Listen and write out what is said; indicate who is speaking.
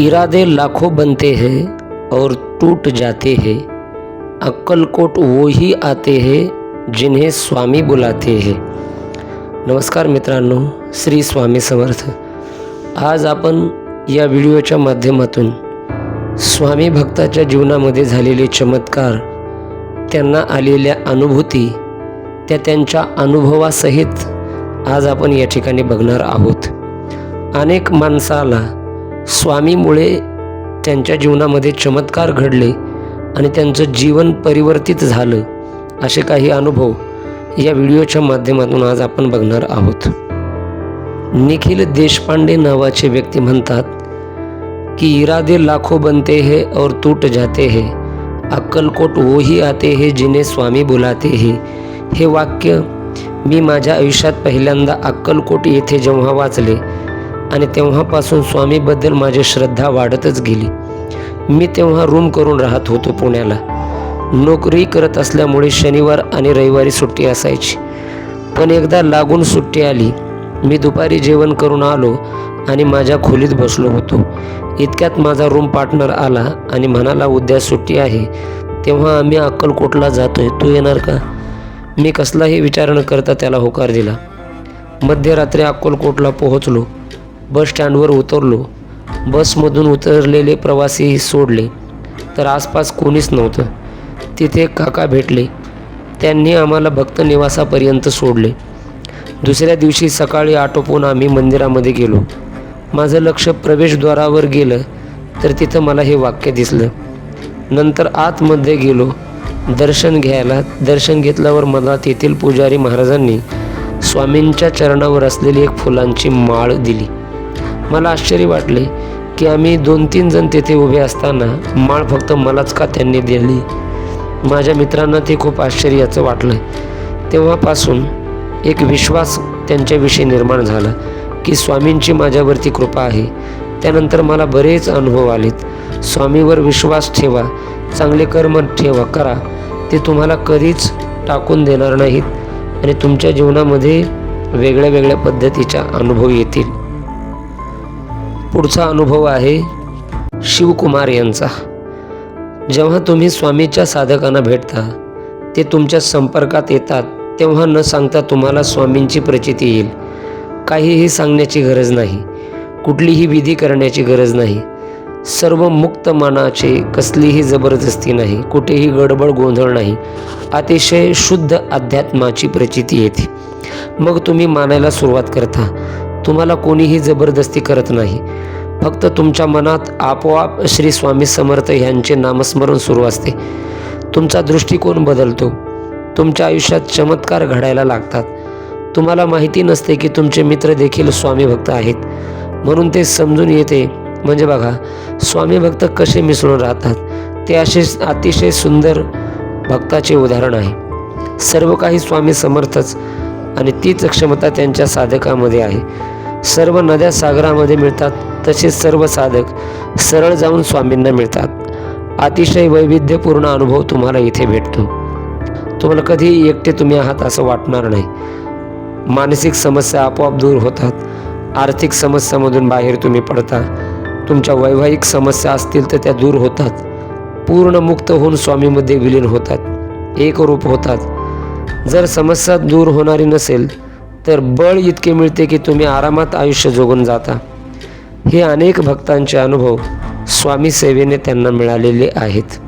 Speaker 1: इरादे लाखों बनते हैं और टूट जाते हैं। अक्कलकोट वो ही आते हैं जिन्हें स्वामी बुलाते हैं। नमस्कार मित्रांनो श्री स्वामी समर्थ। आज आपण या व्हिडिओच्या माध्यमातून स्वामी भक्ताच्या जीवनामध्ये झालेले चमत्कार त्यांना आलेल्या अनुभूती त्या त्यांच्या अनुभवासहित आज आपण या ठिकाणी बघणार आहोत. अनेक माणसाला स्वामीमुळे त्यांच्या जीवनामध्ये चमत्कार घडले आणि त्यांचं जीवन परिवर्तित झालं असे काही अनुभव या व्हिडिओच्या माध्यमातून आज आपण बघणार आहोत. निखिल देशपांडे नावाचे व्यक्ती म्हणतात की इरादे लाखो बनते हे और टूट जाते हे. अक्कलकोट वही आते हे जिने स्वामी बुलाते हे. हे वाक्य मी माझ्या आयुष्यात पहिल्यांदा अक्कलकोट येथे जेव्हा वाचले आणि तेव्हापासून स्वामीबद्दल माझी श्रद्धा वाढतच गेली. मी तेव्हा रूम करून राहत होतो पुण्याला. नोकरी करत असल्यामुळे शनिवार आणि रविवारी सुट्टी असायची. पण एकदा लागून सुट्टी आली. मी दुपारी जेवण करून आलो आणि माझ्या खोलीत बसलो होतो. इतक्यात माझा रूम पार्टनर आला आणि म्हणाला उद्या सुट्टी आहे. तेव्हा आम्ही अक्कलकोटला जातोय. तू येणार का? मी कसलाही विचार न करता त्याला होकार दिला. मध्यरात्री अक्कलकोटला पोहोचलो. बस स्टँडवर उतरलो. बसमधून उतरलेले प्रवासी सोडले तर आसपास कोणीच नव्हतं. तिथे काका भेटले. त्यांनी आम्हाला भक्त निवासापर्यंत सोडले. दुसऱ्या दिवशी सकाळी आटोपून आम्ही मंदिरामध्ये गेलो. माझं लक्ष प्रवेशद्वारावर गेलं तर तिथं मला हे वाक्य दिसलं. नंतर आतमध्ये गेलो. दर्शन घ्यायला दर्शन घेतल्यावर मला तेथील पुजारी महाराजांनी स्वामींच्या चरणावर असलेली एक फुलांची माळ दिली. मला आश्चर्य वाटले की आम्ही दोन तीन जण तेथे उभे असताना माळ फक्त मलाच का त्यांनी दिली? माझ्या मित्रांना ते खूप आश्चर्याचं वाटलं. तेव्हापासून एक विश्वास त्यांच्याविषयी निर्माण झाला की स्वामींची माझ्यावरती कृपा आहे. त्यानंतर मला बरेच अनुभव आलेत. स्वामीवर विश्वास ठेवा चांगले कर्म ठेवा करा. ते तुम्हाला कधीच टाकून देणार नाहीत आणि तुमच्या जीवनामध्ये वेगळ्या वेगळ्या पद्धतीच्या अनुभव येतील. पुढचा अनुभव आहे शिवकुमार यांचा. जेव्हा तुम्ही स्वामीच्या साधकांना भेटता ते तुमच्या संपर्कात येतात तेव्हा न सांगता तुम्हाला स्वामींची प्रचिती येईल. काहीही सांगण्याची गरज नाही. कुठलीही विधी करण्याची गरज नाही. सर्व मुक्त मनाचे कसलीही जबरदस्ती नाही. कुठेही गडबड गोंधळ नाही. अतिशय शुद्ध अध्यात्माची प्रचिती येते. मग तुम्ही मानायला सुरुवात करता. तुम्हाला कोणीही जबरदस्ती करत नाही. फक्त तुमच्या मनात आपोआप श्री स्वामी समर्थ यांचे नामस्मरण सुरू असते. तुमचा दृष्टिकोन बदलतो. तुमच्या आयुष्यात चमत्कार घडायला लागतात. तुम्हाला माहिती नसते की तुमचे मित्र देखील स्वामी भक्त आहेत. म्हणून ते समजून येते. म्हणजे बघा स्वामी भक्त कसे मिसळून राहतात ते असे अतिशय सुंदर भक्ताचे उदाहरण आहे. सर्व काही स्वामी समर्थच आणि तीच क्षमता त्यांच्या साधकामध्ये आहे. सर्व नद्या सागरामध्ये मिळतात तसेच सर्व साधक सरळ जाऊन स्वामींना मिळतात. अतिशय वैविध्यपूर्ण अनुभव तुम्हाला इथे भेटतो. तुम्हाला कधी एकटे तुम्ही आहात असं वाटणार नाही. मानसिक समस्या आपोआप दूर होतात. आर्थिक समस्यामधून बाहेर तुम्ही पडता. तुमच्या वैवाहिक समस्या असतील तर त्या दूर होतात. पूर्ण मुक्त होऊन स्वामीमध्ये विलीन होतात. एकरूप होतात. जर समस्या दूर होणारी नसेल तर बळ इतके मिळते की तुम्ही आरामात आयुष्य जोगून जाता. हे अनेक भक्तांचे अनुभव स्वामी सेवेने त्यांना मिळालेले आहेत.